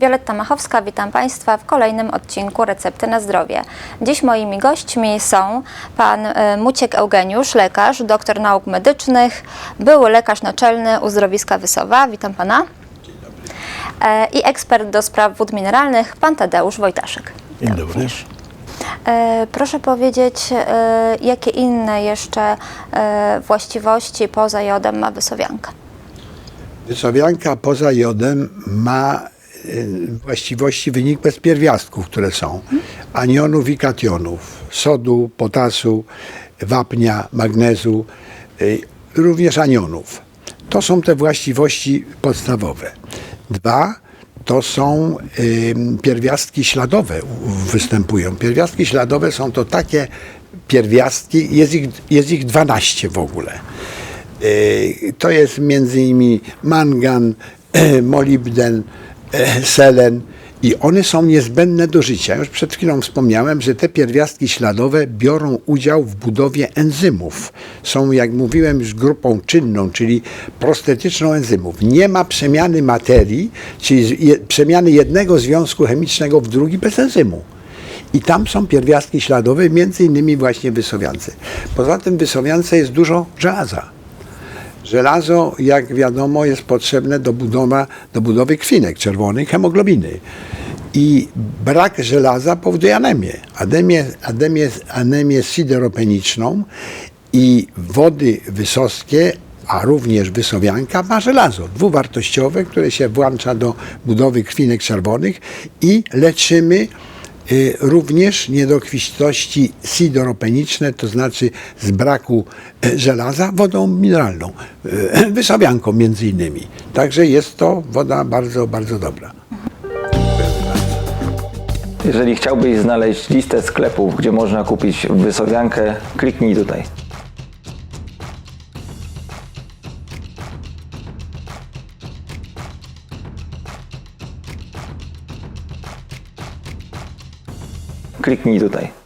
Wioletta Machowska, witam Państwa w kolejnym odcinku Recepty na Zdrowie. Dziś moimi gośćmi są pan e, Muciek Eugeniusz, lekarz, doktor nauk medycznych, były lekarz naczelny uzdrowiska Wysowa, witam pana. E, I ekspert do spraw wód mineralnych, pan Tadeusz Wojtaszek. Dzień dobry. E, Proszę powiedzieć, e, jakie inne jeszcze właściwości poza jodem ma wysowianka? Wysowianka poza jodem ma właściwości wynikłe z pierwiastków, które są. Anionów i kationów, sodu, potasu, wapnia, magnezu, y, również anionów. To są te właściwości podstawowe. Dwa to są y, pierwiastki śladowe występują. Pierwiastki śladowe są to takie pierwiastki, jest ich, jest ich 12 w ogóle. Y, To jest między innymi mangan, molibden, selen i one są niezbędne do życia. Już przed chwilą wspomniałem, że te pierwiastki śladowe biorą udział w budowie enzymów. Są, jak mówiłem, już grupą czynną, czyli prostetyczną enzymów. Nie ma przemiany materii, czyli przemiany jednego związku chemicznego w drugi bez enzymu. I tam są pierwiastki śladowe, między innymi właśnie wysowiance. Poza tym w wysowiance jest dużo żelaza. Żelazo, jak wiadomo, jest potrzebne do, budowa, do budowy krwinek czerwonych, hemoglobiny. I brak żelaza powoduje anemię. Anemię, anemię, anemię sideropeniczną i wody wysockie, a również wysowianka ma żelazo dwuwartościowe, które się włącza do budowy krwinek czerwonych i leczymy Również niedokwitości sidoropeniczne, to znaczy z braku e, żelaza, wodą mineralną, e, wysowianką między innymi. Także jest to woda bardzo, bardzo dobra. Jeżeli chciałbyś znaleźć listę sklepów, gdzie można kupić wysowiankę, kliknij tutaj. Kliknij tutaj.